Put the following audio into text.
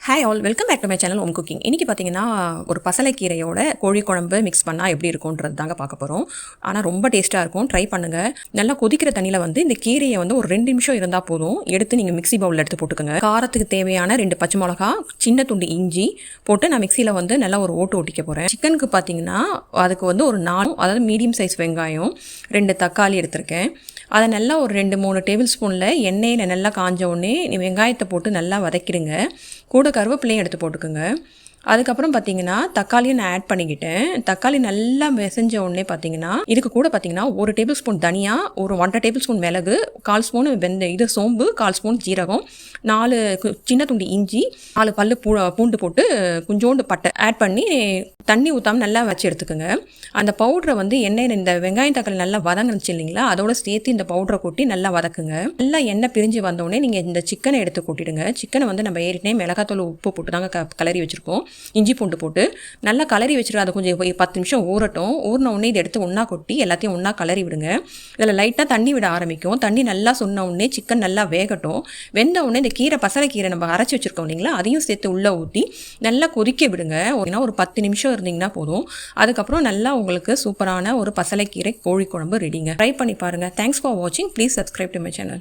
Hi all welcome back to my channel home cooking இன்றைக்கி பார்த்தீங்கன்னா ஒரு பசலைக்கீரையோட கோழி குழம்பு மிக்ஸ் பண்ணால் எப்படி இருக்கும்ன்றது தாங்க பார்க்க போகிறோம் ஆனால் ரொம்ப டேஸ்ட்டாக இருக்கும். ட்ரை பண்ணுங்கள் நல்லா கொதிக்கிற தண்ணியில் வந்து இந்த கீரையை வந்து ஒரு ரெண்டு நிமிஷம் இருந்தால் போதும். எடுத்து நீங்கள் மிக்ஸி பவுலில் எடுத்து போட்டுக்கோங்க. காரத்துக்கு தேவையான ரெண்டு பச்சை மிளகா சின்ன துண்டு இஞ்சி போட்டு நான் மிக்சியில் வந்து நல்லா ஒரு ஓட்டு ஓட்டிக்க போகிறேன் சிக்கனுக்கு பார்த்தீங்கன்னா அதுக்கு வந்து ஒரு நாலு அதாவது மீடியம் சைஸ் வெங்காயம் ரெண்டு தக்காளி எடுத்திருக்கேன். அதை நல்லா ஒரு ரெண்டு மூணு டேபிள் ஸ்பூனில் எண்ணெயில் நல்லா காஞ்ச உடனே வெங்காயத்தை போட்டு நல்லா வதக்கிடுங்க. கூட கருவேப்பிலையும் எடுத்து போட்டுக்கோங்க. அதுக்கப்புறம் பார்த்தீங்கன்னா தக்காளியும் நான் ஆட் பண்ணிக்கிட்டேன். தக்காளி நல்லா மெசஞ்ச உடனே பார்த்தீங்கன்னா இதுக்கு கூட பார்த்தீங்கன்னா ஒரு டேபிள் ஸ்பூன் தனியா ஒரு ஒன்றரை டேபிள் ஸ்பூன் மிளகு கால் ஸ்பூன் வெந்த இது சோம்பு கால் ஸ்பூன் ஜீரகம் நாலு சின்ன துண்டு இஞ்சி நாலு பல்லு பூ பூண்டு போட்டு கொஞ்சோண்டு பட்டை ஆட் பண்ணி தண்ணி ஊற்றாமல் நல்லா வச்சு எடுத்துக்கோங்க. அந்த பவுடரை வந்து எண்ணெயில் இந்த வெங்காயம் தக்காளி நல்லா வதங்கினுச்சு இல்லைங்களா? அதோட சேர்த்து இந்த பவுட்ரை கொட்டி நல்லா வதக்குங்க. நல்லா எண்ணெய் பிரிஞ்சு வந்தோடனே நீங்கள் இந்த சிக்கனை எடுத்து கொட்டிடுங்க. சிக்கனை வந்து நம்ம ஏறினே மிளகாத்தூள் உப்பு போட்டு தாங்க க கலரி வச்சுருக்கோம். இஞ்சி பூண்டு போட்டு நல்லா கலரி வச்சுருக்க அதை கொஞ்சம் பத்து நிமிஷம் ஊறட்டும். ஊறின உடனே இதை எடுத்து ஒன்றா கொட்டி எல்லாத்தையும் ஒன்றா கலரி விடுங்க. இதில் லைட்டாக தண்ணி விட ஆரம்பிக்கும். தண்ணி நல்லா சொன்ன உடனே சிக்கன் நல்லா வேகட்டும். வெந்த உடனே இந்த கீரை பசலை கீரை நம்ம அரைச்சி வச்சுருக்கோம் இல்லைங்களா? அதையும் சேர்த்து உள்ளே ஊற்றி நல்லா கொதிக்க விடுங்க. ஏன்னா ஒரு பத்து நிமிஷம் இருந்தீங்கன்னா போதும். அதுக்கப்புறம் நல்லா உங்களுக்கு சூப்பரான ஒரு பசலைக்கீரை கோழி குழம்பு ரெடிங்க ட்ரை பண்ணி பாருங்கள் தேங்க்ஸ் ஃபார் வாட்சிங் please subscribe to my channel